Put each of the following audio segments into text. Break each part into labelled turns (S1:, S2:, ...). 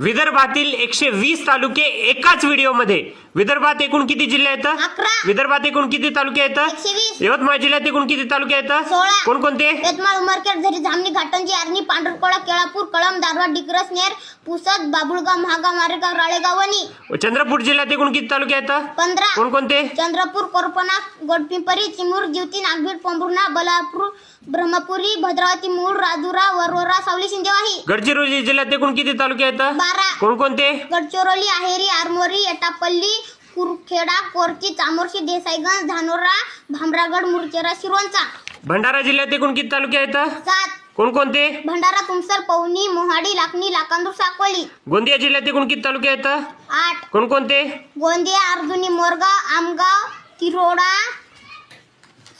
S1: विदर्भातील एकशे वीस तालुके एकाच व्हिडिओमध्ये विदर्भात एकूण किती जिल्हे आहेत
S2: अकरा.
S1: विदर्भात एकूण किती तालुके आहेत
S2: एकशे वीस.
S1: यवतमाळ जिल्ह्यात एकूण किती तालुके आहेत
S2: सोळा.
S1: कोणकोणते
S2: यवतमाळ उमरखेड झरी जामणी घाटंजी आर्णी पांढरकोळा केळापूर कळंब दारवाड डिग्रस नेर पुसद बाबुळगाव महागाव मारेगाव राळेगाव वणी
S1: चंद्रपूर जिल्ह्यात एकूण किती तालुके आहेत?
S2: पंधरा.
S1: कोणकोणते?
S2: चंद्रपूर कोरपणा गोडपिंपरी चिमूर जिवती नागभीड पोंभुर्णा बलापूर ब्रह्मपुरी भद्रावती मूळ राजुरा वरोरा सावली शिंदेवाही.
S1: गडचिरोली जिल्ह्यात एकूण किती तालुके आहेत?
S2: बारा.
S1: कोणकोणते?
S2: गडचिरोली आहेरी आरमोरी एटापल्ली कुरखेडा कोरची चामोर्शी देसाईगंज धानोरा भामरागड मुरचेरा शिरोंचा.
S1: भंडारा जिल्ह्यात एकूण किती तालुके आहेत?
S2: सात.
S1: कोणकोणते?
S2: भंडारा तुमसर पवनी मोहाडी लाखणी लाकांदूर साकोली.
S1: गोंदिया जिल्ह्यात एकूण किती तालुके आहेत?
S2: आठ.
S1: कोणकोणते?
S2: गोंदिया अर्जुनी मोरगाव आमगाव तिरोडा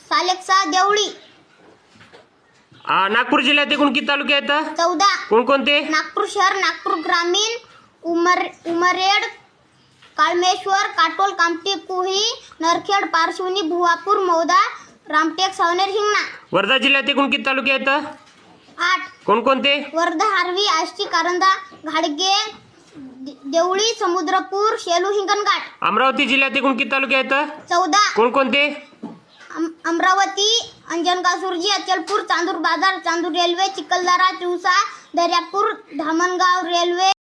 S2: सालेक्सा देवळी.
S1: आ, नागपूर जिल्ह्यात एकूण किती तालुके आहेत?
S2: चौदा.
S1: कोणकोणते?
S2: नागपूर शहर नागपूर ग्रामीण उमर उमरेड काळमेश्वर काटोल कामठी कुही नरखेड पारशिवनी भुवापूर मौदा रामटेक सावनेर हिंगणा.
S1: वर्धा जिल्ह्यात एकूण किती तालुके आहेत?
S2: आठ.
S1: कोणकोणते?
S2: वर्धा हारवी आष्टी कारंजा घाडगे दे- देवळी समुद्रपूर शेलू हिंगणघाट.
S1: अमरावती जिल्ह्यात एकूण किती तालुके आहेत?
S2: चौदा.
S1: कोणकोणते?
S2: अम- अमरावती अंजनगाव सुरजी अचलपूर चांदूर बाजार चांदूर रेल्वे चिखलदरा तिवसा दर्यापूर धामणगाव रेल्वे